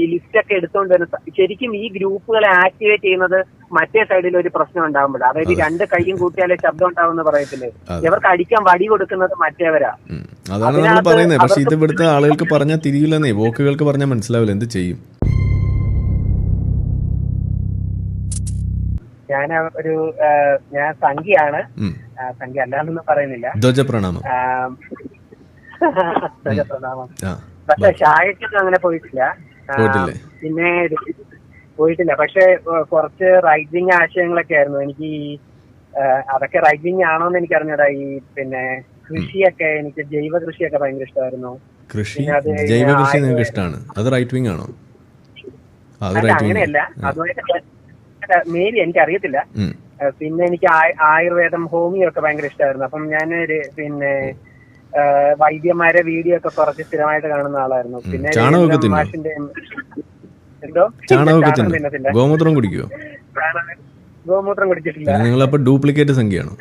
ഈ ലിസ്റ്റ് ഒക്കെ എടുത്തുകൊണ്ട് വരുന്ന ശരിക്കും ഈ ഗ്രൂപ്പുകളെ ആക്ടിവേറ്റ് ചെയ്യുന്നത് മറ്റേ സൈഡിൽ ഒരു പ്രശ്നം ഉണ്ടാകുമ്പോൾ അതായത് രണ്ട് കൈയും കൂട്ടിയാലേ ശബ്ദം ഉണ്ടാവുമെന്ന് പറയത്തില്ലേ. ഇവർക്ക് അടിക്കാൻ വടി കൊടുക്കുന്നത് മറ്റേവരാ. അതാണ് നമ്മൾ പറയുന്നത് പക്ഷെ ഇത് ഇവിടുത്തെ ആളുകൾക്ക് പറഞ്ഞാൽ തിരിയില്ലെന്നേ വോക്കുകൾക്ക് പറഞ്ഞാൽ മനസ്സിലാവില്ല. എന്ത് ചെയ്യും? ഞാൻ ഒരു ഞാൻ സംഖ്യയാണ്. സംഖ്യ അല്ലാന്നൊന്നും പറയുന്നില്ല. ധ്വജപ്രണാമം. പ്രണാമം ആ, പ്രണാമം ആ. പക്ഷെ ഷായക്കൊന്നും അങ്ങനെ പോയിട്ടില്ലേ? പിന്നെ പോയിട്ടില്ല. പക്ഷെ കുറച്ച് റൈറ്റ് വിങ് ആശയങ്ങളൊക്കെ ആയിരുന്നു. എനിക്ക് ഈ, അതൊക്കെ റൈറ്റ് വിങ് ആണോന്ന് എനിക്ക് അറിഞ്ഞതാ ഈ പിന്നെ കൃഷിയൊക്കെ എനിക്ക് ജൈവ കൃഷിയൊക്കെ ഭയങ്കര ഇഷ്ടമായിരുന്നു. കൃഷി? ജൈവ കൃഷി നിങ്ങൾക്ക് ഇഷ്ടമാണ് അത് റൈറ്റ് വിങ് ആണോ? അങ്ങനെയല്ല അതുമായിട്ട് മേരി എനിക്ക് അറിയത്തില്ല പിന്നെ എനിക്ക് ആയുർവേദം ഹോമിയോ ഒക്കെ ഭയങ്കര ഇഷ്ടമായിരുന്നു അപ്പം ഞാൻ പിന്നെ വൈദ്യന്മാരെ വീഡിയോ ഒക്കെ കുറച്ച് സ്ഥിരമായിട്ട് കാണുന്ന ആളായിരുന്നു. പിന്നെ? മാഷിന്റെ എന്തോ? ഗോമൂത്രം കുടിക്കുവോ? ഗോമൂത്രം കുടിച്ചിട്ടില്ല. നിങ്ങൾ അപ്പൊ ഡ്യൂപ്ലിക്കേറ്റ് സംഖ്യയാണോ?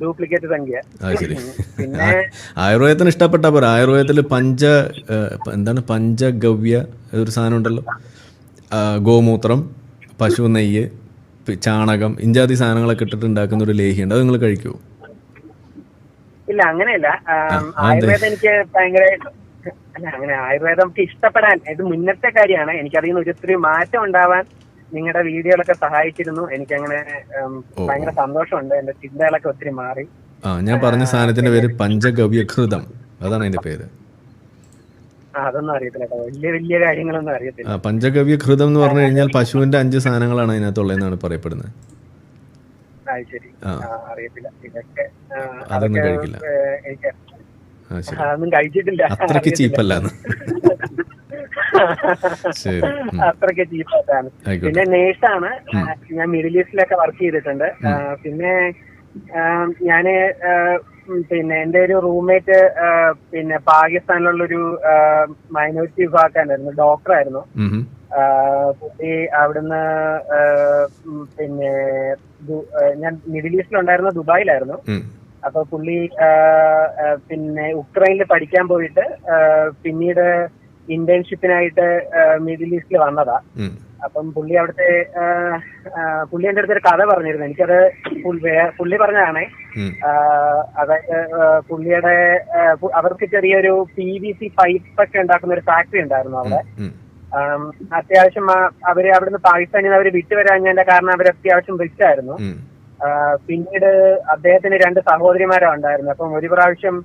ഡ്യൂപ്ലിക്കേറ്റ് സംഖ്യ. പിന്നെ ആയുർവേദത്തിന് ഇഷ്ടപ്പെട്ട പോരാ. ആയുർവേദത്തിൽ പഞ്ച എന്താണ്? പഞ്ചഗവ്യ ഒരു സാധനം ഉണ്ടല്ലോ. ഗോമൂത്രം പശു നെയ്യ് ചാണകം ഇഞ്ചാതി സാധനങ്ങളൊക്കെ ഇട്ടിട്ട് ഉണ്ടാക്കുന്ന ഒരു ലേഹിയുണ്ട് അത് നിങ്ങൾ കഴിക്കുമോ ഇല്ല അങ്ങനെയല്ല. ആയുർവേദം എനിക്ക് ഭയങ്കര അല്ല അങ്ങനെ ആയുർവേദം നമുക്ക് ഇഷ്ടപ്പെടാൻ ഇത് മുന്നത്തെ കാര്യമാണ്. എനിക്കതിൽ നിന്ന് ഒത്തിരി മാറ്റം ഉണ്ടാവാൻ നിങ്ങളുടെ വീഡിയോകളൊക്കെ സഹായിച്ചിരുന്നു. എനിക്ക് അങ്ങനെ. ഭയങ്കര സന്തോഷമുണ്ട്. എന്റെ ചിന്തകളൊക്കെ ഒത്തിരി മാറി. ആ ഞാൻ പറഞ്ഞ സാധനത്തിന്റെ പേര് പഞ്ചഗവ്യകൃതം അതാണ് അതിന്റെ പേര്. അതൊന്നും അറിയത്തില്ല കേട്ടോ. വലിയ വലിയ കാര്യങ്ങളൊന്നും അറിയത്തില്ല. ആ പഞ്ചഗവ്യഘൃതം എന്ന് പറഞ്ഞു കഴിഞ്ഞാൽ പശുവിന്റെ അഞ്ച് സാധനങ്ങളാണ് അതിനകത്തുള്ളതെന്നാണ് പറയപ്പെടുന്നത്. അത് ശരി അറിയത്തില്ല. ഇതൊക്കെ അതൊന്നും കഴിക്കില്ല. എനിക്ക് അതൊന്നും കഴിച്ചിട്ടില്ല. അത്രയ്ക്ക് ചീപ്പല്ല അത്രയ്ക്ക് ചീപ്പായിട്ടാണ് പിന്നെ നേഴ്സാണ്. ഞാൻ മിഡിൽ ഈസ്റ്റിലൊക്കെ വർക്ക് ചെയ്തിട്ടുണ്ട്. പിന്നെ ഞാൻ പിന്നെ എന്റെ ഒരു റൂംമേറ്റ് പിന്നെ പാകിസ്ഥാനിലുള്ള ഒരു മൈനോറിറ്റി വിഭാഗക്കാരനായിരുന്നു. ഡോക്ടറായിരുന്നു. പുള്ളി അവിടുന്ന് പിന്നെ ഞാൻ മിഡിൽ ഈസ്റ്റിലുണ്ടായിരുന്ന ദുബായിലായിരുന്നു. അപ്പൊ പുള്ളി പിന്നെ ഉക്രൈനിൽ പഠിക്കാൻ പോയിട്ട് പിന്നീട് ഇന്റേൺഷിപ്പിനായിട്ട് മിഡിൽ ഈസ്റ്റിൽ വന്നതാ. അപ്പം പുള്ളി അവിടുത്തെ പുള്ളി എന്റെ അടുത്തൊരു കഥ പറഞ്ഞിരുന്നു. എനിക്കത് പുള്ളി പറഞ്ഞതാണേ. അതായത് പുള്ളിയുടെ അവർക്ക് ചെറിയൊരു പി വി സി പൈപ്പ് ഒക്കെ ഉണ്ടാക്കുന്ന ഒരു ഫാക്ടറി ഉണ്ടായിരുന്നു അവിടെ. അത്യാവശ്യം അവരെ അവിടുന്ന് പാകിസ്ഥാനിൽ നിന്ന് അവർ വിട്ടുവരാഞ്ഞതിന്റെ കാരണം അവർ അത്യാവശ്യം റിച്ച് ആയിരുന്നു. പിന്നീട് അദ്ദേഹത്തിന് രണ്ട് സഹോദരിമാരാ ഉണ്ടായിരുന്നു. അപ്പം ഒരു പ്രാവശ്യം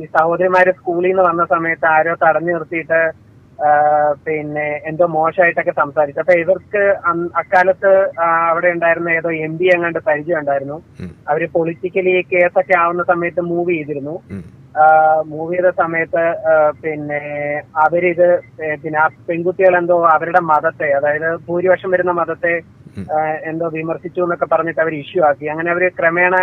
ഈ സഹോദരിമാര് സ്കൂളിൽ നിന്ന് വന്ന സമയത്ത് ആരോ തടഞ്ഞു നിർത്തിയിട്ട് പിന്നെ എന്തോ മോശമായിട്ടൊക്കെ സംസാരിച്ചു. അപ്പൊ ഇവർക്ക് അക്കാലത്ത് അവിടെ ഉണ്ടായിരുന്ന ഏതോ എം പി എങ്ങാണ്ട് പരിചയം ഉണ്ടായിരുന്നു. അവർ പൊളിറ്റിക്കലി കേസൊക്കെ ആവുന്ന സമയത്ത് മൂവ് ചെയ്തിരുന്നു. മൂവ് ചെയ്ത സമയത്ത് പിന്നെ അവരിത് പിന്നെ ആ പെൺകുട്ടികൾ എന്തോ അവരുടെ മതത്തെ അതായത് ഭൂരിപക്ഷം വരുന്ന മതത്തെ എന്തോ വിമർശിച്ചു എന്നൊക്കെ പറഞ്ഞിട്ട് അവർ ഇഷ്യൂ ആക്കി. അങ്ങനെ അവർ ക്രമേണ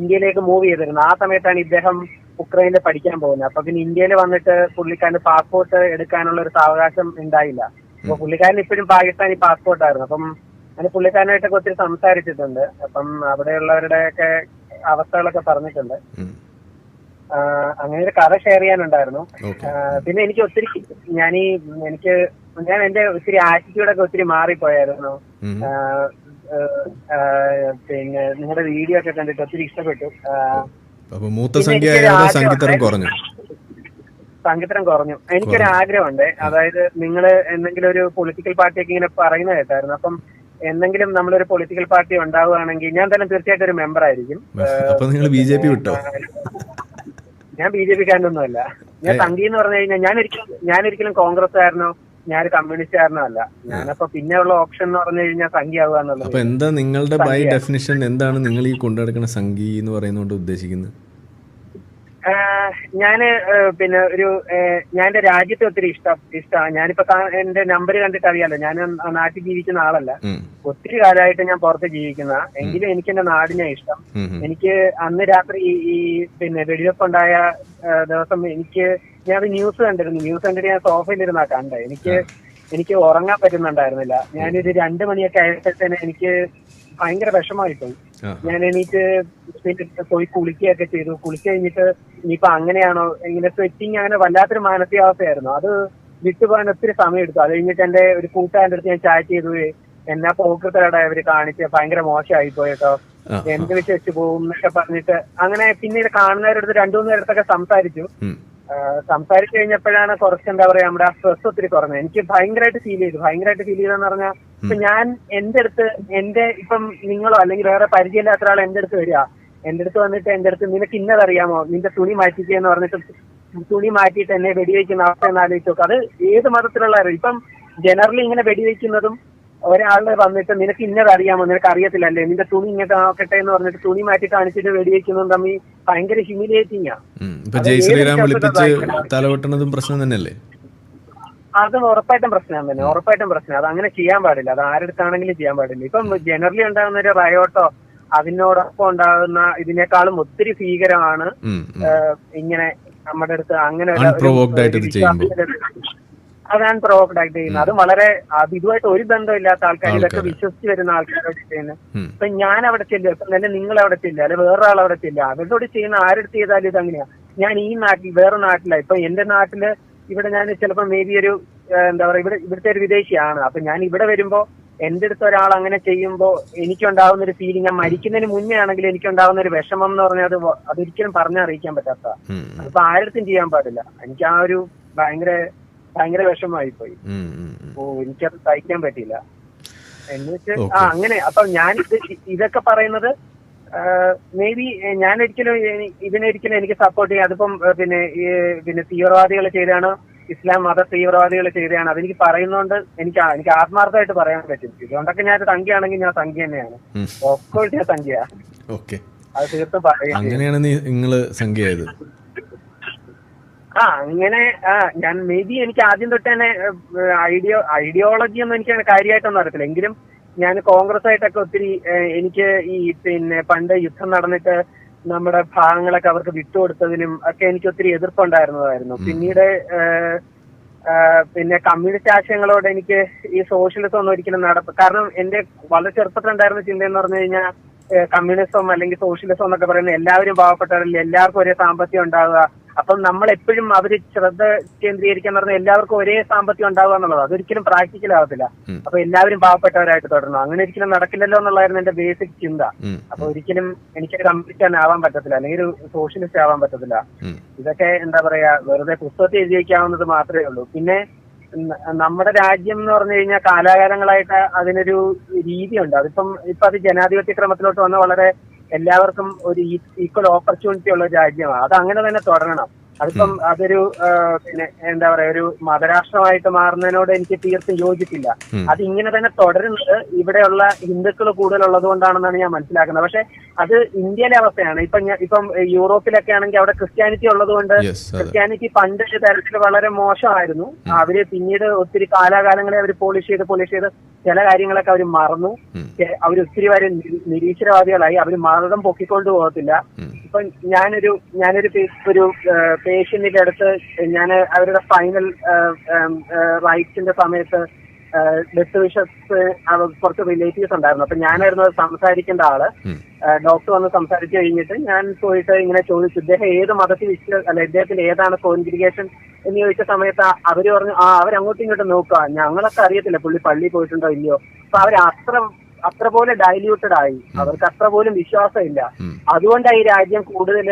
ഇന്ത്യയിലേക്ക് മൂവ് ചെയ്തിരുന്നു. ആ സമയത്താണ് ഇദ്ദേഹം ഉക്രൈനിൽ പഠിക്കാൻ പോകുന്നത്. അപ്പൊ പിന്നെ ഇന്ത്യയിൽ വന്നിട്ട് പുള്ളിക്കാരന് പാസ്പോർട്ട് എടുക്കാനുള്ള ഒരു സാവകാശം ഉണ്ടായില്ല. അപ്പൊ പുള്ളിക്കാരൻ ഇപ്പോഴും പാകിസ്ഥാനി പാസ്പോർട്ടായിരുന്നു അപ്പം അതിന് പുള്ളിക്കാരനായിട്ടൊക്കെ ഒത്തിരി സംസാരിച്ചിട്ടുണ്ട്. അപ്പം അവിടെയുള്ളവരുടെ ഒക്കെ അവസ്ഥകളൊക്കെ പറഞ്ഞിട്ടുണ്ട്. അങ്ങനെ ഒരു കഥ ഷെയർ ചെയ്യാനുണ്ടായിരുന്നു. പിന്നെ എനിക്ക് ഒത്തിരി ഞാൻ ഈ എനിക്ക് ഞാൻ എന്റെ ഒത്തിരി ആറ്റിറ്റ്യൂഡൊക്കെ ഒത്തിരി മാറിപ്പോയായിരുന്നു. പിന്നെ നിങ്ങളുടെ വീഡിയോ ഒക്കെ കണ്ടിട്ട് ഒത്തിരി ഇഷ്ടപ്പെട്ടു. മൂത്ത സംഖ്യ സംഗീതരം കുറഞ്ഞു. സംഗീതം കുറഞ്ഞു. എനിക്കൊരു ആഗ്രഹമുണ്ട്. അതായത് നിങ്ങൾ എന്തെങ്കിലും ഒരു പൊളിറ്റിക്കൽ പാർട്ടിയൊക്കെ ഇങ്ങനെ പറയുന്ന കേട്ടായിരുന്നു. അപ്പം എന്തെങ്കിലും നമ്മളൊരു പൊളിറ്റിക്കൽ പാർട്ടി ഉണ്ടാവുകയാണെങ്കിൽ ഞാൻ തന്നെ തീർച്ചയായിട്ടും ഒരു മെമ്പർ ആയിരിക്കും. അപ്പൊ നിങ്ങൾ ബി ജെ പി വിട്ടോ? ഞാൻ ബി ജെ പിക്കാരനൊന്നുമല്ല. ഞാൻ സംഘി എന്ന് പറഞ്ഞു കഴിഞ്ഞാൽ ഞാൻ ഒരിക്കലും ഞാൻ ഒരിക്കലും കോൺഗ്രസ്സുകാരനോ ഞാൻ കമ്മ്യൂണിസ്റ്റുകാരനോ അല്ല. ഞാനപ്പോ പിന്നെ ഉള്ള ഓപ്ഷൻ എന്ന് പറഞ്ഞു കഴിഞ്ഞാൽ സംഖ്യ ആവുക എന്നുള്ളത് എന്താ നിങ്ങളുടെ ബൈ ഡെഫിനിഷൻ എന്താണ് നിങ്ങൾ ഈ കൊണ്ടുനടക്കുന്ന സംഖ്യ എന്ന് പറയുന്നതുകൊണ്ട് ഉദ്ദേശിക്കുന്നത്? ഞാൻ പിന്നെ ഒരു ഞാൻ എന്റെ രാജ്യത്തെ ഒത്തിരി ഇഷ്ടം ഇഷ്ടമാണ് ഞാനിപ്പോ എന്റെ നമ്പർ കണ്ടിട്ട് അറിയാലോ ഞാൻ നാട്ടിൽ ജീവിക്കുന്ന ആളല്ല. ഒത്തിരി കാലമായിട്ട് ഞാൻ പുറത്ത് ജീവിക്കുന്ന എങ്കിലും എനിക്ക് എന്റെ നാടിനെ ഇഷ്ടം. എനിക്ക് അന്ന് രാത്രി ഈ പിന്നെ വെടിവെപ്പുണ്ടായ ദിവസം എനിക്ക് ഞാൻ ന്യൂസ് കണ്ടിരുന്നു. ന്യൂസ് കണ്ടിട്ട് ഞാൻ സോഫയിലിരുന്നാ കണ്ടത് എനിക്ക് എനിക്ക് ഉറങ്ങാൻ പറ്റുന്നുണ്ടായിരുന്നില്ല. ഞാനൊരു രണ്ടു മണിയൊക്കെ ആയപ്പോഴത്തേന് എനിക്ക് ഭയങ്കര വിഷമായിപ്പോയി. ഞാൻ എനിക്ക് പിന്നെ പോയി കുളിക്കുകയൊക്കെ ചെയ്തു. കുളിച്ച് കഴിഞ്ഞിട്ട് ഇനിയിപ്പോ അങ്ങനെയാണോ? ഇങ്ങനെ സ്വെറ്റിങ് അങ്ങനെ വല്ലാത്തൊരു മാനസികാവസ്ഥയായിരുന്നു. അത് വിട്ടുപോകാൻ ഒത്തിരി സമയം എടുത്തു അത് കഴിഞ്ഞിട്ട് എന്റെ ഒരു കൂട്ടുകാരന്റെ അടുത്ത് ഞാൻ ചാറ്റ് ചെയ്തു. എന്നാ പോക്കത്തലട അവർ കാണിച്ച്. ഭയങ്കര മോശമായി പോയിട്ടോ എന്ത് വിശ്വസിച്ച് പോകും എന്നൊക്കെ പറഞ്ഞിട്ട് അങ്ങനെ പിന്നീട് കാണുന്നവരടുത്ത് രണ്ടു മൂന്ന് നേരത്തൊക്കെ സംസാരിച്ചു. സംസാരിച്ചു കഴിഞ്ഞപ്പോഴാണ് കുറച്ച് എന്താ പറയാ നമ്മുടെ ആ സ്ട്രെസ് ഒത്തിരി കുറഞ്ഞത്. എനിക്ക് ഭയങ്കരമായിട്ട് ഫീൽ ചെയ്തു. ഭയങ്കരമായിട്ട് ഫീൽ ചെയ്തെന്ന് പറഞ്ഞാൽ ഇപ്പൊ ഞാൻ എന്റെ അടുത്ത് എന്റെ ഇപ്പം നിങ്ങളോ അല്ലെങ്കിൽ വേറെ പരിചയമില്ലാത്ത ഒരാൾ എന്റെ അടുത്ത് വരിക. എന്റെ അടുത്ത് വന്നിട്ട് എന്റെ അടുത്ത് നിനക്ക് ഇന്നതറിയാമോ നിന്റെ തുണി മാറ്റിക്കുക എന്ന് പറഞ്ഞിട്ട് തുണി മാറ്റിയിട്ട് എന്നെ വെടിവെക്കുന്ന അവസ്ഥ എന്ന് ആലോചിച്ചു നോക്കാം. അത് ഏത് മതത്തിലുള്ള ഇപ്പം ജനറലി ഇങ്ങനെ വെടിവെക്കുന്നതും ഒരാൾ വന്നിട്ട് നിനക്ക് ഇന്നത് അറിയാമോ? നിനക്ക് അറിയത്തില്ലല്ലേ? നിന്റെ തുണി ഇങ്ങോട്ട് ആക്കട്ടെ എന്ന് പറഞ്ഞിട്ട് തുണി മാറ്റി കാണിച്ചിട്ട് വെടിവെക്കുന്നതും തമ്മിൽ ഭയങ്കര ഹ്യൂമിലിയേറ്റിംഗാ? തലവെട്ടണതും പ്രശ്നം തന്നെയല്ലേ? അത് ഉറപ്പായിട്ടും പ്രശ്നം തന്നെ ഉറപ്പായിട്ടും പ്രശ്നം. അത് അങ്ങനെ ചെയ്യാൻ പാടില്ല. അത് ആരെടുത്താണെങ്കിലും ചെയ്യാൻ പാടില്ല. ഇപ്പം ജനറലി ഉണ്ടാകുന്ന ഒരു റയോട്ടോ അതിനോടൊപ്പം ഉണ്ടാകുന്ന ഇതിനേക്കാളും ഒത്തിരി ഭീകരമാണ് ഇങ്ങനെ നമ്മുടെ അടുത്ത് അങ്ങനെ ഒരു- ഒരു- Unprovoked ആയിട്ട് ഇത് ഒരു ചെയ്യുമ്പോൾ. വിശ്വാസത്തിന്റെ- അത് അൺപ്രൊവോക്ഡ് ചെയ്യുന്നത് അത് വളരെ ഇതുമായിട്ട് ഒരു ബന്ധമില്ലാത്ത ആൾക്കാർ ഇതൊക്കെ. വിശ്വസിച്ച് വരുന്ന ആൾക്കാരോട് ചെയ്യുന്നത്. ഇപ്പൊ ഞാൻ അവിടെ ചെല്ലുക ഇപ്പൊ തന്നെ നിങ്ങൾ അവിടെ ചെല്ലുക അല്ലെ വേറെ ആൾ അവിടെ ചെല്ലുക. അവരോട് ചെയ്യുന്ന ആരെടുത്ത് ചെയ്താലും ഇത് അങ്ങനെയാ. ഞാൻ ഈ നാട്ടിൽ വേറെ നാട്ടില. ഇപ്പൊ എന്റെ നാട്ടിൽ ഇവിടെ ഞാൻ ചിലപ്പോ മേ ബി ഒരു എന്താ പറയാ ഇവിടെ ഇവിടുത്തെ ഒരു വിദേശിയാണ്. അപ്പൊ ഞാൻ ഇവിടെ വരുമ്പോ എന്റെ അടുത്ത് ഒരാൾ അങ്ങനെ ചെയ്യുമ്പോ എനിക്കുണ്ടാവുന്ന ഒരു ഫീലിംഗ് ഞാൻ മരിക്കുന്നതിന് മുന്നേ ആണെങ്കിൽ എനിക്കുണ്ടാവുന്ന ഒരു വിഷമം എന്ന് പറഞ്ഞാൽ അത് അതൊരിക്കലും പറഞ്ഞറിയിക്കാൻ പറ്റാത്ത അപ്പൊ ആരുടെ ആരടുത്തും ചെയ്യാൻ പാടില്ല. എനിക്ക് ആ ഒരു ഭയങ്കര ഭയങ്കര വിഷമമായി പോയി. ഓ എനിക്കത് സഹിക്കാൻ പറ്റില്ല എന്നുവെച്ച് ആ അങ്ങനെ. അപ്പൊ ഞാൻ ഇത് ഇതൊക്കെ പറയുന്നത് മേ ബി ഞാൻ ഒരിക്കലും ഇതിനൊരിക്കലും എനിക്ക് സപ്പോർട്ട് ചെയ്യാം അതിപ്പം പിന്നെ ഈ പിന്നെ തീവ്രവാദികൾ ചെയ്താണ് ഇസ്ലാം മത തീവ്രവാദികൾ ചെയ്തതാണ് അതെനിക്ക് പറയുന്നതുകൊണ്ട് എനിക്ക് എനിക്ക് ആത്മാർത്ഥമായിട്ട് പറയാൻ പറ്റും. ഇതുകൊണ്ടൊക്കെ ഞാൻ തങ്കിയാണെങ്കിൽ സംഖ്യയാണെങ്കിൽ ഞാൻ സംഖ്യ തന്നെയാണ്. ഒക്കെ ഓഫ്കോഴ്സ് ഞാൻ സംഖ്യ. ഓക്കെ. അത് തീർത്തും പറയാം അങ്ങനെയാണ് നിങ്ങൾ സംഖ്യയായത് ആ അങ്ങനെ ആ ഞാൻ മേ ബി എനിക്ക് ആദ്യം തൊട്ട് തന്നെ ഐഡിയോ ഐഡിയോളജി ഒന്നും എനിക്ക് കാര്യമായിട്ടൊന്നും അറിയത്തില്ല. എങ്കിലും ഞാൻ കോൺഗ്രസ് ആയിട്ടൊക്കെ ഒത്തിരി എനിക്ക് ഈ പിന്നെ പണ്ട് യുദ്ധം നടന്നിട്ട് നമ്മുടെ ഭാഗങ്ങളൊക്കെ അവർക്ക് വിട്ടുകൊടുത്തതിനും ഒക്കെ എനിക്ക് ഒത്തിരി എതിർപ്പുണ്ടായിരുന്നതായിരുന്നു. പിന്നീട് പിന്നെ കമ്മ്യൂണിസ്റ്റ് ആശയങ്ങളോട് എനിക്ക് ഈ സോഷ്യലിസം ഒന്നും ഒരിക്കലും നടപ്പ് കാരണം എന്റെ വളരെ ചെറുപ്പത്തിലുണ്ടായിരുന്ന ചിന്ത എന്ന് പറഞ്ഞു കഴിഞ്ഞാൽ കമ്മ്യൂണിസം അല്ലെങ്കിൽ സോഷ്യലിസം എന്നൊക്കെ പറയുന്നത് എല്ലാവരും പാവപ്പെട്ടവരല്ലേ എല്ലാവർക്കും ഒരേ സാമ്പത്തികം ഉണ്ടാവുക അപ്പം നമ്മൾ എപ്പോഴും അവർ ശ്രദ്ധ കേന്ദ്രീകരിക്കാൻ പറഞ്ഞാൽ എല്ലാവർക്കും ഒരേ സാമ്പത്തികം ഉണ്ടാവുക എന്നുള്ളത് അതൊരിക്കലും പ്രാക്ടിക്കൽ ആവത്തില്ല. അപ്പൊ എല്ലാവരും പാവപ്പെട്ടവരായിട്ട് തുടരണം. അങ്ങനെ ഒരിക്കലും നടക്കില്ലല്ലോ എന്നുള്ളതായിരുന്നു എന്റെ ബേസിക് ചിന്ത. അപ്പൊ ഒരിക്കലും എനിക്കൊരു കമ്മ്യൂണിസ്റ്റ് ആവാൻ പറ്റത്തില്ല. അല്ലെങ്കിൽ ഒരു സോഷ്യലിസ്റ്റ് ആവാൻ പറ്റത്തില്ല. ഇതൊക്കെ എന്താ പറയാ വെറുതെ പുസ്തകത്തിൽ എഴുതി വയ്ക്കാവുന്നത് മാത്രമേ ഉള്ളൂ. പിന്നെ നമ്മുടെ രാജ്യം എന്ന് പറഞ്ഞു കഴിഞ്ഞാൽ കാലാകാലങ്ങളായിട്ട് അതിനൊരു രീതിയുണ്ട്. അതിപ്പം ഇപ്പൊ അത് ജനാധിപത്യ ക്രമത്തിലോട്ട് വന്ന വളരെ എല്ലാവർക്കും ഒരു ഈക്വൽ ഓപ്പർച്യൂണിറ്റി ഉള്ള ഒരു രാജ്യമാണ്. അത് അങ്ങനെ തന്നെ തുടരണം. അതിപ്പം അതൊരു പിന്നെ എന്താ പറയാ ഒരു മതരാഷ്ട്രമായിട്ട് മാറുന്നതിനോട് എനിക്ക് തീർത്തും യോജിപ്പില്ല. അത് ഇങ്ങനെ തന്നെ തുടരുന്നത് ഇവിടെയുള്ള ഹിന്ദുക്കൾ കൂടുതലുള്ളത് കൊണ്ടാണെന്നാണ് ഞാൻ മനസ്സിലാക്കുന്നത്. പക്ഷെ അത് ഇന്ത്യയിലെ അവസ്ഥയാണ്. ഇപ്പൊ ഇപ്പം യൂറോപ്പിലൊക്കെ ആണെങ്കിൽ അവിടെ ക്രിസ്ത്യാനിറ്റി ഉള്ളത് കൊണ്ട് ക്രിസ്ത്യാനിറ്റി പണ്ട് തരത്തിൽ വളരെ മോശമായിരുന്നു. അവർ പിന്നീട് ഒത്തിരി കാലാകാലങ്ങളെ അവർ പോളിഷ് ചെയ്ത് പോളിഷ് ചെയ്ത് ചില കാര്യങ്ങളൊക്കെ അവർ മറന്നു. അവർ ഒത്തിരി വരെ നിരീ- നിരീശ്വരവാദികളായി അവർ മതം പൊക്കിക്കൊണ്ട് പോകത്തില്ല. ഇപ്പൊ ഞാനൊരു ഞാനൊരു ഒരു പേഷ്യന്റിന്റെ അടുത്ത് ഞാൻ അവരുടെ ഫൈനൽ റൈറ്റ്സിന്റെ സമയത്ത് ഡെത്ത് വിഷസ് കുറച്ച് റിലേറ്റീവ്സ് ഉണ്ടായിരുന്നു അപ്പൊ ഞാനായിരുന്നു അത് സംസാരിക്കേണ്ട ആൾ. ഡോക്ടർ വന്ന് സംസാരിച്ചു കഴിഞ്ഞിട്ട് ഞാൻ പോയിട്ട് ഇങ്ങനെ ചോദിച്ചു ഇദ്ദേഹം ഏത് മതത്തിൽ വിശ്വ അല്ല ഇദ്ദേഹത്തിന്റെ ഏതാണ് കോൺഗ്രിഗേഷൻ എന്ന് ചോദിച്ച സമയത്ത് അവർ അവർ പറഞ്ഞു ആ അവരങ്ങോട്ടും ഇങ്ങോട്ടും നോക്കുക ഞങ്ങളൊക്കെ അറിയത്തില്ല പുള്ളി പള്ളി പോയിട്ടുണ്ടോ ഇല്ലയോ. അപ്പൊ അവർ അത്ര അത്ര പോലെ ഡൈല്യൂട്ടഡ് ആയി. അവർക്ക് അത്ര പോലും വിശ്വാസമില്ല. ഇല്ല അതുകൊണ്ടാണ് ഈ രാജ്യം കൂടുതൽ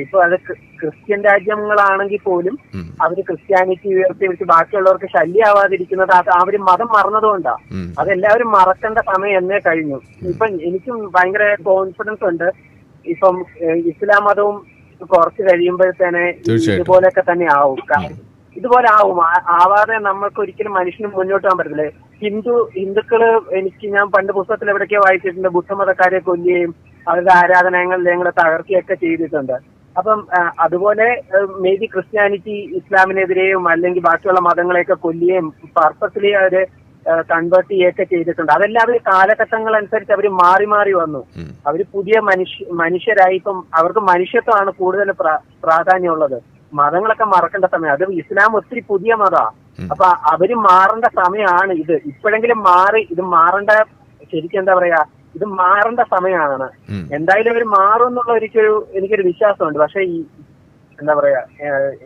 ഇപ്പൊ അത് ക്രിസ്ത്യൻ രാജ്യങ്ങളാണെങ്കിൽ പോലും അവർ അവർ ക്രിസ്ത്യാനിറ്റി ഉയർത്തി വെച്ച് ബാക്കിയുള്ളവർക്ക് ശല്യമാവാതിരിക്കുന്നത് അത് അവർ മതം മറന്നതുകൊണ്ടാ. അതെല്ലാവരും മറക്കേണ്ട സമയം എന്നേ കഴിഞ്ഞു. ഇപ്പൊ എനിക്കും ഭയങ്കര കോൺഫിഡൻസ് ഉണ്ട്. ഇപ്പം ഇസ്ലാം മതവും കുറച്ച് കഴിയുമ്പോഴത്തേനെ. ഇതുപോലെയൊക്കെ തന്നെ ആവും. ഇതുപോലെ ആവും. ആവാതെ നമ്മൾക്ക് ഒരിക്കലും മനുഷ്യന് മുന്നോട്ട് പോകാൻ പറ്റത്തില്ല. ഹിന്ദു ഹിന്ദുക്കൾ എനിക്ക് ഞാൻ പണ്ട് പുസ്തകത്തിൽ എവിടെയൊക്കെ വായിച്ചിട്ടുണ്ട്. ബുദ്ധമതക്കാരെ കൊല്ലുകയും അവരുടെ ആരാധനാലയങ്ങളെ തകർക്കുകയൊക്കെ ചെയ്തിട്ടുണ്ട്. അപ്പം അതുപോലെ മേ ബി ക്രിസ്ത്യാനിറ്റി ഇസ്ലാമിനെതിരെയും അല്ലെങ്കിൽ ബാക്കിയുള്ള മതങ്ങളെയൊക്കെ കൊല്ലുകയും പർപ്പസ്ലി അവർ കൺവേർട്ട് ചെയ്യൊക്കെ ചെയ്തിട്ടുണ്ട്. അതെല്ലാം അവർ കാലഘട്ടങ്ങൾ അനുസരിച്ച് അവർ മാറി മാറി വന്നു. അവർ അവർ പുതിയ മനുഷ്യ മനുഷ്യരായി ഇപ്പം അവർക്ക് മനുഷ്യത്വമാണ് കൂടുതൽ പ്രാ- പ്രാധാന്യമുള്ളത്. മതങ്ങളൊക്കെ മറക്കേണ്ട സമയം. അത് ഇസ്ലാം ഒത്തിരി പുതിയ മതമാണ് അപ്പൊ അവർ മാറേണ്ട സമയമാണ് ഇത്. ഇപ്പോഴെങ്കിലും മാറി ഇത് മാറേണ്ട ശരിക്കും എന്താ പറയാ ഇത് മാറേണ്ട സമയമാണ് എന്തായാലും അവർ മാറും എന്നുള്ള ഒരു എനിക്കൊരു വിശ്വാസമുണ്ട്. പക്ഷെ ഈ എന്താ പറയാ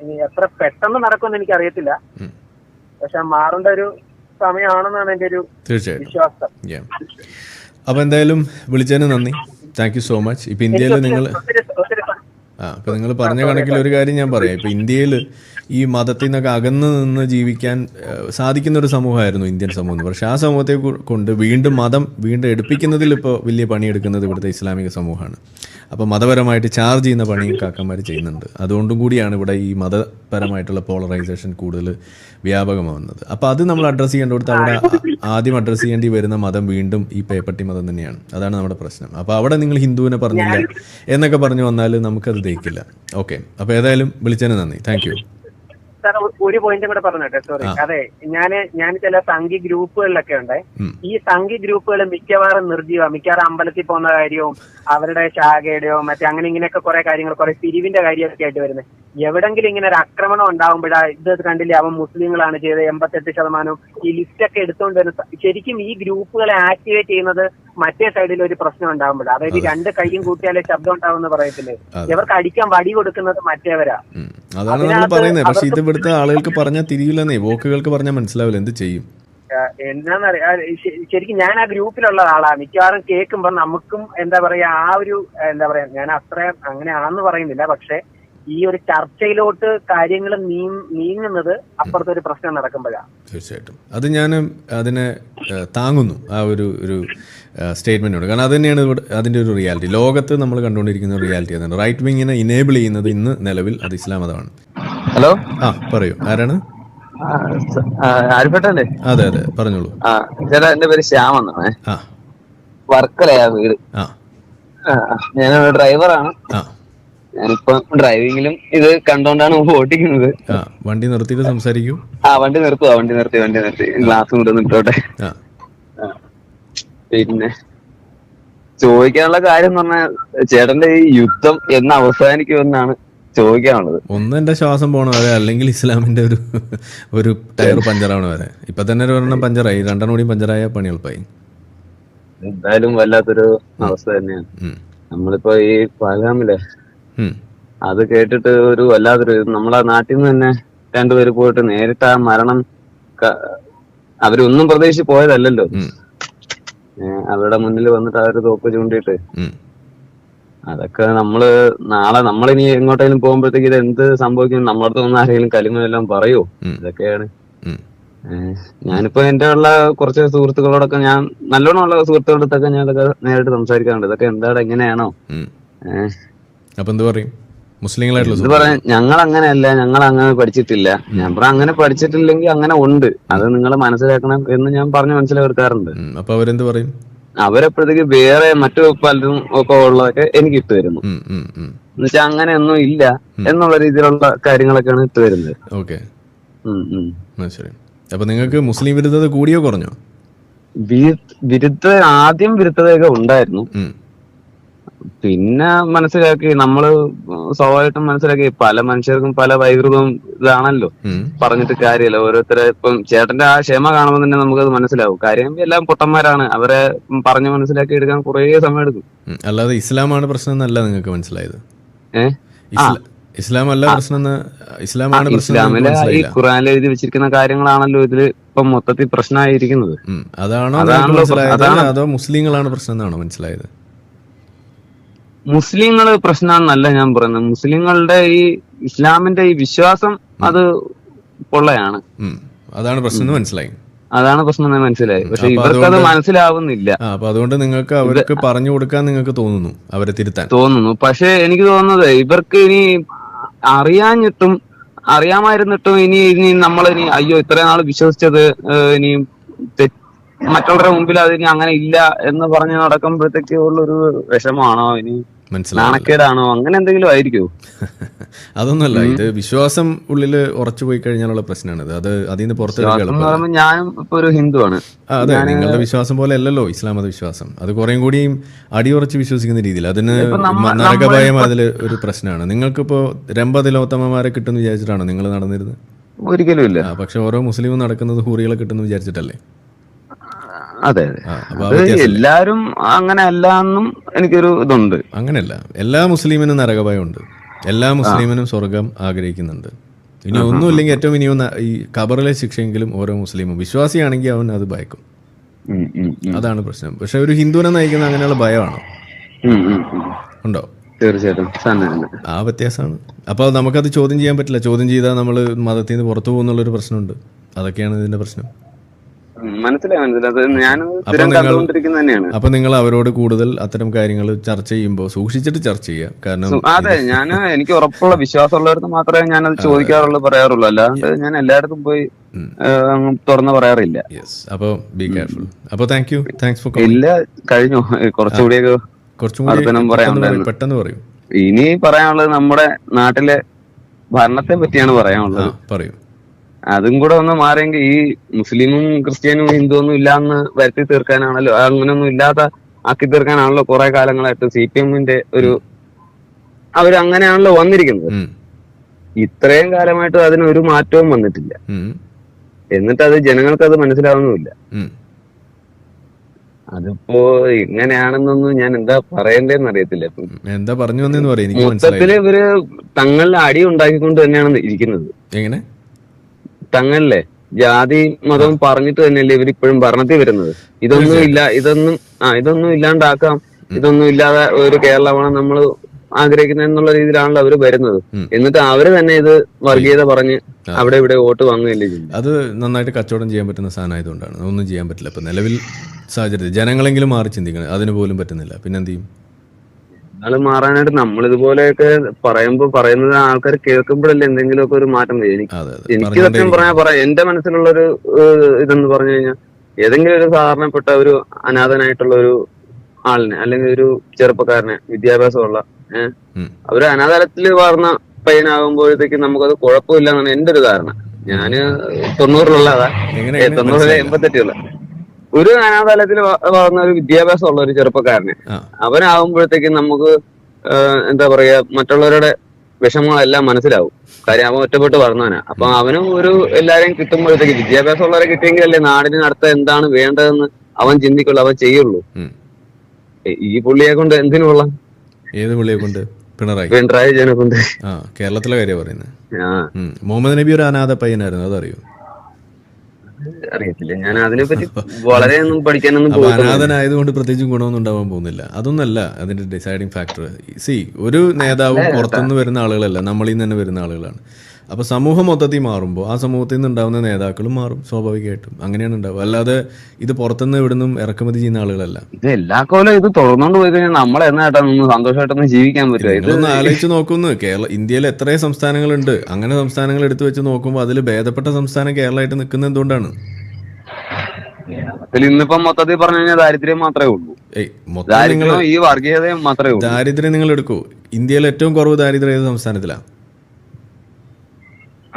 ഇനി എത്ര പെട്ടെന്ന് നടക്കുമെന്ന് എനിക്കറിയത്തില്ല. പക്ഷെ മാറേണ്ട ഒരു സമയമാണെന്നാണ് എന്റെ ഒരു വിശ്വാസം. അപ്പോൾ എന്തായാലും വിളിച്ചതിന് നന്ദി. താങ്ക് യു സോ മച്ച് ഇപ്പൊ ഇന്ത്യയിൽ നിങ്ങൾ ആ ഇപ്പൊ നിങ്ങൾ പറഞ്ഞ കണക്കിൽ ഒരു കാര്യം ഞാൻ പറയാം. ഇപ്പൊ ഇന്ത്യയിൽ ഈ മതത്തിൽ നിന്നൊക്കെ അകന്ന് നിന്ന് ജീവിക്കാൻ സാധിക്കുന്ന ഒരു സമൂഹമായിരുന്നു ഇന്ത്യൻ സമൂഹം പക്ഷേ ആ സമൂഹത്തെ കൊണ്ട് വീണ്ടും മതം വീണ്ടും എടുപ്പിക്കുന്നതിൽ ഇപ്പോൾ വലിയ പണിയെടുക്കുന്നത് ഇവിടുത്തെ ഇസ്ലാമിക സമൂഹമാണ്. അപ്പോൾ മതപരമായിട്ട് ചാർജ് ചെയ്യുന്ന പണിയും കാക്കന്മാർ ചെയ്യുന്നുണ്ട്. അതുകൊണ്ടും കൂടിയാണ് ഇവിടെ ഈ മതപരമായിട്ടുള്ള പോളറൈസേഷൻ കൂടുതൽ വ്യാപകമാവുന്നത്. അപ്പോൾ അത് നമ്മൾ അഡ്രസ്സ് ചെയ്യേണ്ടടുത്ത് അവിടെ ആദ്യം അഡ്രസ്സ് ചെയ്യേണ്ടി വരുന്ന മതം വീണ്ടും ഈ പേപ്പട്ടി മതം തന്നെയാണ്. അതാണ് നമ്മുടെ പ്രശ്നം. അപ്പോൾ അവിടെ നിങ്ങൾ ഹിന്ദുവിനെ പറഞ്ഞില്ല എന്നൊക്കെ പറഞ്ഞു വന്നാൽ നമുക്കത് ദഹിക്കില്ല. ഓക്കെ അപ്പോൾ ഏതായാലും വിളിച്ചതിന് നന്ദി. താങ്ക് സാർ ഒരു പോയിന്റും കൂടെ പറഞ്ഞോട്ടെ സോറി അതെ ഞാൻ ഞാൻ ചില സംഘി ഗ്രൂപ്പുകളിലൊക്കെ ഉണ്ട്. ഈ സംഘി ഗ്രൂപ്പുകൾ മിക്കവാറും നിർജീവ മിക്കവാറും അമ്പലത്തിൽ പോകുന്ന കാര്യവും അവരുടെ ശാഖയുടെയോ മറ്റേ അങ്ങനെ ഇങ്ങനെയൊക്കെ കുറെ കാര്യങ്ങൾ കുറെ പിരിവിന്റെ കാര്യമൊക്കെ ആയിട്ട് വരുന്നത് എവിടെങ്കിലും ഇങ്ങനെ ഒരു ആക്രമണം ഉണ്ടാവുമ്പോഴാ ഇത് കണ്ടില്ലേ അവൻ മുസ്ലിങ്ങളാണ് ചെയ്തത് എൺപത്തെട്ട് ശതമാനവും ഈ ലിസ്റ്റൊക്കെ എടുത്തുകൊണ്ട് വരുന്ന ശരിക്കും ഈ ഗ്രൂപ്പുകളെ ആക്ടിവേറ്റ് ചെയ്യുന്നത് മറ്റേ സൈഡിൽ ഒരു പ്രശ്നം ഉണ്ടാകുമ്പോൾ അതായത് രണ്ട് കൈയും കൂട്ടിയാലേ ശബ്ദം ഉണ്ടാവുമെന്ന് പറയത്തില്ലേ. ഇവർക്ക് അടിക്കാൻ വടി കൊടുക്കുന്നത് മറ്റേവരാ. അതാണ് നമ്മൾ പറയുന്നത് പക്ഷേ ഇത് ഇവിടുത്തെ ആളുകൾക്ക് പറഞ്ഞാൽ തിരിയില്ലെന്നേ വോക്കുകൾക്ക് പറഞ്ഞാൽ മനസ്സിലാവില്ല. എന്ത് ചെയ്യും? എന്നാന്നറിയാ ശരിക്കും ഞാൻ ആ ഗ്രൂപ്പിലുള്ള ആളാണ് മിക്കവാറും കേൾക്കുമ്പോ നമുക്കും എന്താ പറയാ ആ ഒരു എന്താ പറയാ ഞാൻ അത്ര അങ്ങനെ ആണെന്ന് പറയുന്നില്ല. പക്ഷെ ഈ ഒരു ചർച്ചയിലോട്ട് കാര്യങ്ങൾ നീങ്ങുന്നത് അപ്പുറത്തെ ഒരു പ്രശ്നം നടക്കുമ്പോഴാണ്. തീർച്ചയായിട്ടും. അത് ഞാൻ അതിനെ താങ്ങുന്നു. ആ ഒരു ഒരു സ്റ്റേറ്റ്മെന്റിനോട് കാരണം അത് തന്നെയാണ് ഇവിടെ അതിന്റെ ഒരു റിയാലിറ്റി ലോകത്ത് നമ്മൾ കണ്ടുകൊണ്ടിരിക്കുന്ന റിയാലിറ്റി അതാണ് റൈറ്റ് വിങ്ങിനെ ഇനേബിൾ ചെയ്യുന്നത് ഇന്ന് നിലവിൽ അത് ഇസ്ലാം മതമാണ്. ഹലോ? ആ പറയൂ. ആരാണ്? ആരിഫട്ടല്ലേ അതെ അതെ. പറഞ്ഞോളൂ. ആ ചേട്ടാ എന്റെ പേര് ശ്യാം എന്നാണ്. വർക്കലയാ വീട്. ഞാൻ ഡ്രൈവറാണ് ആ. ഞാനിപ്പോ ഡ്രൈവിംഗിലും ഇത് കണ്ടോണ്ടാണ് ഓടിക്കുന്നത്. വണ്ടി നിർത്തിയിട്ട് സംസാരിക്കൂ. ആ വണ്ടി നിർത്തുക വണ്ടി നിർത്തി വണ്ടി നിർത്തി. ഗ്ലാസ് കൊണ്ട് നിട്ടോട്ടെ ആ. പിന്നെ ചോദിക്കാനുള്ള കാര്യം എന്ന് പറഞ്ഞാൽ ചേട്ടന്റെ ഈ യുദ്ധം എന്ന് അവസാനിക്കുമെന്നാണ് ചോദിക്കാനുള്ളത്. ഒന്ന് എന്റെ ശ്വാസം പോണ വരെ അല്ലെങ്കിൽ ഇസ്ലാമിന്റെ ഒരു ഒരു ടയർ പഞ്ചറാവണ വരെ. ഇപ്പൊ തന്നെ ഒരു ഒരെണ്ണം പഞ്ചറായി രണ്ടെണ്ണം കൂടി പഞ്ചറായ പണി എളുപ്പമായി എന്തായാലും വല്ലാത്തൊരു അവസ്ഥ തന്നെയാണ്. നമ്മളിപ്പോ ഈ ഉം. അത് കേട്ടിട്ട് ഒരു വല്ലാതൊരു നമ്മളെ നാട്ടിൽ നിന്ന് തന്നെ രണ്ടുപേര് പോയിട്ട് നേരിട്ട് ആ മരണം അവരൊന്നും പ്രതീക്ഷിച്ച് പോയതല്ലല്ലോ. അവരുടെ മുന്നിൽ വന്നിട്ട് അവർ തോക്ക് ചൂണ്ടിട്ട് ഉം. അതൊക്കെ നമ്മൾ നാളെ നമ്മളിനി എങ്ങോട്ടെങ്കിലും പോകുമ്പോഴത്തേക്ക് ഇത് എന്ത് സംഭവിക്കും നമ്മളടുത്ത് വന്ന് ആരെങ്കിലും കലിമെല്ലാം പറയോ. ഇതൊക്കെയാണ്. ഞാനിപ്പോ എന്റെ ഉള്ള കുറച്ച് സുഹൃത്തുക്കളോടൊക്കെ ഞാൻ നല്ലോണം ഉള്ള സുഹൃത്തുക്കളോടൊക്കെ ഞാൻ ഇതൊക്കെ നേരിട്ട് സംസാരിക്കാറുണ്ട്. ഇതൊക്കെ എന്താണ് എങ്ങനെയാണോ ഏഹ് അപ്പൊ എന്ത് പറയും? മുസ്ലിങ്ങളായിട്ടുള്ള ഞങ്ങൾ അങ്ങനെയല്ല ഞങ്ങൾ അങ്ങനെ പഠിച്ചിട്ടില്ല. ഞാൻ പറഞ്ഞ അങ്ങനെ പഠിച്ചിട്ടില്ലെങ്കിൽ അങ്ങനെ ഉണ്ട്. അത് നിങ്ങൾ മനസ്സിലാക്കണം എന്ന് ഞാൻ പറഞ്ഞ് മനസ്സിലാക്കാറുണ്ട്. അപ്പൊ അവരെന്ത് പറയും? അവരെപ്പോഴത്തേക്ക് വേറെ മറ്റു പലരും ഒക്കെ ഉള്ളതൊക്കെ എനിക്ക് ഇട്ട്. ഉം. എന്നുവെച്ചാൽ അങ്ങനെ ഒന്നും ഇല്ല എന്നുള്ള രീതിയിലുള്ള കാര്യങ്ങളൊക്കെയാണ് ഇട്ട് വരുന്നത് ഓക്കെ. ശരി. അപ്പൊ നിങ്ങൾക്ക് മുസ്ലിം വിരുദ്ധത കൂടിയോ കുറഞ്ഞോ? വിരുദ്ധ ആദ്യം വിരുദ്ധതയൊക്കെ ഉണ്ടായിരുന്നു. പിന്നെ മനസ്സിലാക്കി നമ്മൾ സ്വാഭാവികമായിട്ടും മനസ്സിലാക്കി പല മനുഷ്യർക്കും പല വൈകൃതവും ഇതാണല്ലോ. പറഞ്ഞിട്ട് കാര്യമല്ല. ഓരോരുത്തരെ ഇപ്പം ചേട്ടന്റെ ആ ക്ഷേമ കാണുമ്പോൾ തന്നെ നമുക്കത് മനസ്സിലാവും. കാര്യം എല്ലാം പൊട്ടന്മാരാണ്. അവരെ പറഞ്ഞു മനസ്സിലാക്കി എടുക്കാൻ കുറേ സമയം എടുക്കും അല്ലാതെ ഇസ്ലാമാണ് പ്രശ്നം എന്നല്ല നിങ്ങൾക്ക് മനസ്സിലായത്. ഇസ്ല- അല്ല പ്രശ്നം ഇസ്ലാമാണ് ഇസ്ലാമിലെ ഈ ഖുറാനിൽ എഴുതി വെച്ചിരിക്കുന്ന കാര്യങ്ങളാണല്ലോ ഇതിൽ ഇപ്പം മൊത്തത്തിൽ പ്രശ്നമായിരിക്കുന്നത്. അതാണോ അതാണ് അതോ മുസ്ലിങ്ങളാണ് പ്രശ്നം എന്നാണോ മനസ്സിലായത്? മുസ്ലിങ്ങൾ പ്രശ്നമാണെന്നല്ല ഞാൻ പറയുന്നത്. മുസ്ലിങ്ങളുടെ ഈ ഇസ്ലാമിന്റെ ഈ വിശ്വാസം അത് പൊള്ളയാണ്. അതാണ് പ്രശ്നം മനസ്സിലായി. അതാണ് പ്രശ്നം മനസ്സിലായി. പക്ഷെ ഇവർക്ക് അത് മനസ്സിലാവുന്നില്ല. അപ്പൊ അതുകൊണ്ട് നിങ്ങൾക്ക് അവർക്ക് പറഞ്ഞു കൊടുക്കാൻ നിങ്ങൾക്ക് തോന്നുന്നു അവരെ തിരുത്താൻ. തോന്നുന്നു. പക്ഷെ എനിക്ക് തോന്നുന്നത് ഇവർക്ക് ഇനി അറിയാഞ്ഞിട്ടും അറിയാമായിരുന്നിട്ടും ഇനി ഇനി നമ്മൾ ഇനി അയ്യോ ഇത്രയും നാൾ വിശ്വസിച്ചത് ഇനി മറ്റുള്ളവരുടെ മുമ്പിൽ അതിനി അങ്ങനെ ഇല്ല എന്ന് പറഞ്ഞ് നടക്കുമ്പോഴത്തേക്ക് ഉള്ളൊരു വിഷമാണോ ഇനി? നാണക്കേടാണോ? അങ്ങനെ എന്തെങ്കിലും ആയിരിക്കുമോ അതൊന്നുമല്ല. ഇത് വിശ്വാസം ഉള്ളിൽ ഉറച്ചു പോയി കഴിഞ്ഞാലുള്ള പ്രശ്നമാണ് അത് അതിൽ നിന്ന് പുറത്തെടുക്കുക ഞാൻ ഞാനും ഇപ്പൊ ഒരു ഹിന്ദുവാണ്. അതെ. നിങ്ങളുടെ വിശ്വാസം പോലെ അല്ലല്ലോ ഇസ്ലാം മത വിശ്വാസം അത് കുറേം കൂടിയും ഉറച്ച് വിശ്വസിക്കുന്ന രീതിയിൽ. അതിന് നരകഭയം അതിൽ ഒരു പ്രശ്നമാണ്. നിങ്ങൾക്കിപ്പോ രമ്പതിലോത്തമ്മമാരെ കിട്ടുമെന്ന് വിചാരിച്ചിട്ടാണോ നിങ്ങൾ നടന്നിരുന്നത്? ഒരിക്കലും ഇല്ല. പക്ഷെ ഓരോ മുസ്ലിം നടക്കുന്നത് ഹൂറികളെ കിട്ടുമെന്ന് വിചാരിച്ചിട്ടല്ലേ? അതെ അതെ. എല്ലാരും അങ്ങനെ അല്ല എന്നും എനിക്കൊരു ഇതുണ്ട്. അങ്ങനെയല്ല. എല്ലാ മുസ്ലിമിനും നരകഭയമുണ്ട്. എല്ലാ മുസ്ലിമിനും സ്വർഗം ആഗ്രഹിക്കുന്നുണ്ട്. ഇനി ഒന്നും ഇല്ലെങ്കിൽ ഏറ്റവും ഇനിയും ന- ഈ കബറിലെ ശിക്ഷയെങ്കിലും ഓരോ മുസ്ലിമും. വിശ്വാസിയാണെങ്കിൽ അവൻ അത് ഭയക്കും. അതാണ് പ്രശ്നം. പക്ഷെ ഒരു ഹിന്ദുവിനെ നയിക്കുന്ന അങ്ങനെയുള്ള ഭയമാണോ. ഉണ്ടോ? തീർച്ചയായിട്ടും. ആ വ്യത്യാസമാണ്. അപ്പോൾ നമുക്കത് ചോദ്യം ചെയ്യാൻ പറ്റില്ല. ചോദ്യം ചെയ്താൽ നമ്മൾ മതത്തിൽ നിന്ന് പുറത്തു പോകുന്നുള്ളൊരു പ്രശ്നമുണ്ട്. അതൊക്കെയാണ് ഇതിന്റെ പ്രശ്നം. മനസ്സിലായി മനസ്സിലായി. അപ്പൊ നിങ്ങൾ- തന്നെയാണ്. അവരോട് കൂടുതൽ അത്തരം കാര്യങ്ങൾ ചർച്ച ചെയ്യുമ്പോൾ സൂക്ഷിച്ചിട്ട് ചർച്ച ചെയ്യുക. കാരണം അതെ ഞാൻ എനിക്ക് ഉറപ്പുള്ള വിശ്വാസമുള്ളവർക്ക് മാത്രമേ ഞാൻ അത് ചോദിക്കാറുള്ളൂ പറയാറുള്ളൂ. അല്ലാണ്ട് ഞാൻ എല്ലായിടത്തും പോയി തുറന്ന് പറയാറില്ല. അപ്പൊ ബി കെയർഫുൾ അപ്പൊ താങ്ക് യു താങ്ക്സ് ഫോർ ഇല്ല കഴിഞ്ഞു. കുറച്ചുകൂടിയൊക്കെ കുറച്ചും പെട്ടെന്ന് പറയൂ ഇനി പറയാനുള്ളത് നമ്മുടെ നാട്ടിലെ ഭരണത്തെ പറ്റിയാണ് പറയാനുള്ളത്. പറയൂ. അതും കൂടെ ഒന്ന് മാറിയെങ്കിൽ ഈ മുസ്ലിമും ക്രിസ്ത്യാനും ഹിന്ദു ഒന്നും ഇല്ലാന്ന് വരുത്തി തീർക്കാനാണല്ലോ അങ്ങനൊന്നും ഇല്ലാതെ ആക്കി തീർക്കാനാണല്ലോ കുറെ കാലങ്ങളായിട്ട് സി പി എമ്മിന്റെ ഒരു അവർ അങ്ങനെയാണല്ലോ വന്നിരിക്കുന്നത്. ഇത്രയും കാലമായിട്ട് അതിന് ഒരു മാറ്റവും വന്നിട്ടില്ല. എന്നിട്ട് അത് ജനങ്ങൾക്ക് അത് മനസ്സിലാവുന്നുമില്ല. അതിപ്പോ ഇങ്ങനെയാണെന്നൊന്നും ഞാൻ എന്താ പറയണ്ടേന്ന് അറിയത്തില്ല എന്താ പറഞ്ഞു മൊത്തത്തിൽ ഇവർ തങ്ങളിൽ അടി ഉണ്ടാക്കിക്കൊണ്ട് തന്നെയാണ് ഇരിക്കുന്നത്. എങ്ങനെ? തങ്ങളിലെ ജാതി മതം പറഞ്ഞിട്ട് തന്നെയല്ലേ ഇവർ ഇപ്പോഴും ഭരണത്തിൽ വരുന്നത്? ഇതൊന്നും ഇല്ല ഇതൊന്നും ആ ഇതൊന്നും ഇല്ലാണ്ടാക്കാം. ഇതൊന്നും ഇല്ലാതെ ഒരു കേരളമാണ് നമ്മൾ ആഗ്രഹിക്കുന്നത് എന്നുള്ള രീതിയിലാണല്ലോ അവർ വരുന്നത്. എന്നിട്ട് അവർ തന്നെ ഇത് വർഗീയത പറഞ്ഞ് അവിടെ ഇവിടെ വോട്ട് വാങ്ങുകയല്ലേ അത് നന്നായിട്ട് കച്ചവടം ചെയ്യാൻ പറ്റുന്ന സാധനമായതുകൊണ്ടാണ് ഒന്നും ചെയ്യാൻ പറ്റില്ല. ഇപ്പൊ നിലവിൽ സാഹചര്യത്തിൽ ജനങ്ങളെങ്കിലും മാറി ചിന്തിക്കണം. അതിന് പോലും പറ്റുന്നില്ല. പിന്നെ എന്ത് ചെയ്യും? ആൾ മാറാനായിട്ട് നമ്മളിതുപോലെയൊക്കെ പറയുമ്പോ പറയുന്നത് ആൾക്കാർ കേൾക്കുമ്പോഴല്ലേ എന്തെങ്കിലുമൊക്കെ ഒരു മാറ്റം വരും എനിക്ക് എനിക്ക് സത്യം. പറയാൻ പറയാം എന്റെ മനസ്സിലുള്ള ഒരു ഇതെന്ന് പറഞ്ഞു കഴിഞ്ഞാൽ ഏതെങ്കിലും ഒരു സാധാരണപ്പെട്ട ഒരു അനാഥനായിട്ടുള്ള ഒരു ആളിനെ അല്ലെങ്കിൽ ഒരു ചെറുപ്പക്കാരനെ വിദ്യാഭ്യാസമുള്ള ഏഹ്. അവർ അനാഥാലയത്തിൽ വളർന്ന പയ്യനാകുമ്പോഴത്തേക്ക് നമുക്കത് കുഴപ്പമില്ല എന്നാണ് എന്റെ ഒരു ധാരണ ഞാൻ തൊണ്ണൂറിലുള്ളതാ തൊണ്ണൂറിലെ മനസ്സിലായില്ല? ഒരു അനാഥാലയത്തിൽ വളർന്ന ഒരു വിദ്യാഭ്യാസം ഉള്ള ഒരു ചെറുപ്പക്കാരനെ. അവനാവുമ്പോഴത്തേക്കും നമുക്ക് എന്താ പറയാ മറ്റുള്ളവരുടെ വിഷമങ്ങളെല്ലാം മനസ്സിലാവും. കാര്യം അവൻ ഒറ്റപ്പെട്ട് വളർന്നവനാ. അപ്പൊ അവനും ഒരു എല്ലാരെയും കിട്ടുമ്പോഴത്തേക്ക് വിദ്യാഭ്യാസം വിദ്യാഭ്യാസമുള്ളവരെ കിട്ടിയെങ്കിലല്ലേ നാടിന് അടുത്ത എന്താണ് വേണ്ടതെന്ന് അവൻ ചിന്തിക്കുള്ളൂ അവൻ ചെയ്യുള്ളൂ. ഈ പുള്ളിയെ കൊണ്ട് എന്തിനുള്ള ഏത് പുള്ളിയെ കൊണ്ട്? പിണറായി. പിണറായി ജനക്കൊണ്ട് ആ കേരളത്തിലെ കാര്യം പറയുന്നത്. മുഹമ്മദ് നബി ഒരു അനാഥ പയ്യനായിരുന്നു അതറിയോ? അറിയത്തില്ല. ഞാൻ അതിനെപ്പറ്റി വളരെ ഒന്നും പഠിക്കാനൊന്നും അനാഥനായതുകൊണ്ട് പ്രത്യേകിച്ച് ഗുണമൊന്നും ഉണ്ടാവാൻ പോകുന്നില്ല. അതൊന്നല്ല അതിന്റെ ഡിസൈഡിങ് ഫാക്ടർ സി ഒരു നേതാവും പുറത്തുനിന്ന് വരുന്ന ആളുകളല്ല നമ്മളിൽ നിന്ന് തന്നെ വരുന്ന ആളുകളാണ്. അപ്പൊ സമൂഹം മൊത്തത്തിൽ മാറുമ്പോൾ ആ സമൂഹത്തിൽ നിന്ന് ഉണ്ടാവുന്ന നേതാക്കളും മാറും സ്വാഭാവികമായിട്ടും. അങ്ങനെയാണ് ഉണ്ടാവുക. അല്ലാതെ ഇത് പുറത്തുനിന്ന് ഇവിടുന്നും ഇറക്കുമതി ചെയ്യുന്ന ആളുകളല്ല. ഇത് എല്ലാ കൊല്ലം ഇത് തുറന്നുകൊണ്ട് പോയി കഴിഞ്ഞാൽ നമ്മൾ എന്നായിട്ടൊന്നും സന്തോഷമായിട്ടൊന്നും ജീവിക്കാൻ പറ്റുമോ ഇത് നിങ്ങളൊന്ന് ആലോചിച്ച് നോക്കുന്നു. കേരള ഇന്ത്യയിൽ എത്രയും സംസ്ഥാനങ്ങളുണ്ട്. അങ്ങനെ സംസ്ഥാനങ്ങൾ എടുത്തു വെച്ച് നോക്കുമ്പോൾ അതിൽ ഭേദപ്പെട്ട സംസ്ഥാനം കേരളമായിട്ട് നിൽക്കുന്ന എന്തുകൊണ്ടാണ്? ഇതിൽ ഇന്നിപ്പം മൊത്തത്തിൽ പറഞ്ഞു കഴിഞ്ഞാൽ ദാരിദ്ര്യം മാത്രമേ ഉള്ളൂ. ദാരിദ്ര്യം ഈ വർഗീയതയും മാത്രമേ ഉള്ളൂ. ദാരിദ്ര്യം നിങ്ങൾ എടുക്കൂ ഇന്ത്യയിൽ ഏറ്റവും കുറവ് ദാരിദ്ര്യം ഏത് സംസ്ഥാനത്തിലാണ്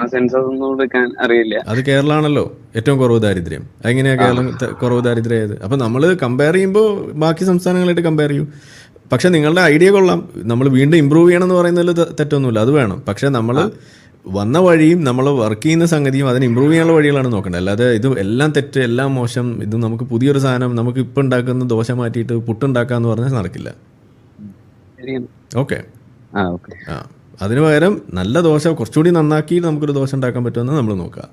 സെൻസസ് ഒന്നും എടുക്കാൻ അറിയില്ല. അത് കേരളമാണല്ലോ ഏറ്റവും കുറവ് ദാരിദ്ര്യം. എങ്ങനെയാ കേരളം കുറവ് ദാരിദ്ര്യം ആയത് അപ്പൊ നമ്മൾ കമ്പയർ ചെയ്യുമ്പോൾ ബാക്കി സംസ്ഥാനങ്ങളായിട്ട് കമ്പയർ ചെയ്യും. പക്ഷെ നിങ്ങളുടെ ഐഡിയ കൊള്ളാം. നമ്മൾ വീണ്ടും ഇമ്പ്രൂവ് ചെയ്യണം എന്ന് പറയുന്നതിൽ തെറ്റൊന്നുമില്ല. അത് വേണം. പക്ഷെ നമ്മൾ വന്ന വഴിയും നമ്മൾ വർക്ക് ചെയ്യുന്ന സംഗതിയും അതിന് ഇമ്പ്രൂവ് ചെയ്യാനുള്ള വഴികളാണ് നോക്കേണ്ടത്. അല്ലാതെ ഇത് എല്ലാം തെറ്റ് എല്ലാം മോശം ഇത് നമുക്ക് പുതിയൊരു സാധനം നമുക്ക് ഇപ്പം ഉണ്ടാക്കുന്ന ദോശ മാറ്റിയിട്ട് പുട്ടുണ്ടാക്കാന്ന് പറഞ്ഞാൽ നടക്കില്ല. ശരിയാണ്. ഓക്കെ. ആ ഓക്കെ. ആ. അതിന് പകരം നല്ല ദോശ കുറച്ചുകൂടി നന്നാക്കി നമുക്കൊരു ദോശ ഉണ്ടാക്കാൻ പറ്റുമെന്ന് നമ്മൾ നോക്കുക.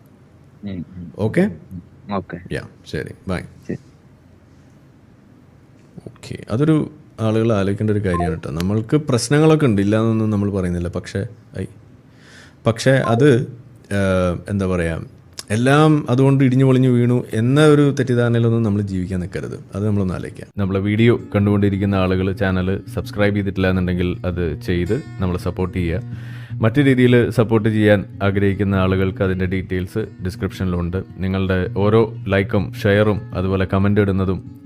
ഓക്കെ യാ ശരി. ബൈ. ഓക്കെ അതൊരു ആളുകൾ ആലോചിക്കേണ്ട ഒരു കാര്യമാണ് കേട്ടോ. നമ്മൾക്ക് പ്രശ്നങ്ങളൊക്കെ ഉണ്ട്. ഇല്ലാന്നൊന്നും നമ്മൾ പറയുന്നില്ല. പക്ഷേ ഐ പക്ഷേ അത് എന്താ പറയുക എല്ലാം അതുകൊണ്ട് ഇടിഞ്ഞു പൊളിഞ്ഞു വീണു എന്ന ഒരു തെറ്റിദ്ധാരണയിലൊന്നും നമ്മൾ ജീവിക്കാൻ നിൽക്കരുത്. അത് നമ്മളൊന്ന് ആലോചിക്കാം. നമ്മളെ വീഡിയോ കണ്ടുകൊണ്ടിരിക്കുന്ന ആളുകൾ ചാനൽ സബ്സ്ക്രൈബ് ചെയ്തിട്ടില്ല എന്നുണ്ടെങ്കിൽ അത് ചെയ്ത് നമ്മളെ സപ്പോർട്ട് ചെയ്യുക. മറ്റു രീതിയിൽ സപ്പോർട്ട് ചെയ്യാൻ ആഗ്രഹിക്കുന്ന ആളുകൾക്ക് അതിന്റെ ഡീറ്റെയിൽസ് ഡിസ്ക്രിപ്ഷനിലുണ്ട് നിങ്ങളുടെ ഓരോ ലൈക്കും ഷെയറും അതുപോലെ കമന്റ് ഇടുന്നതും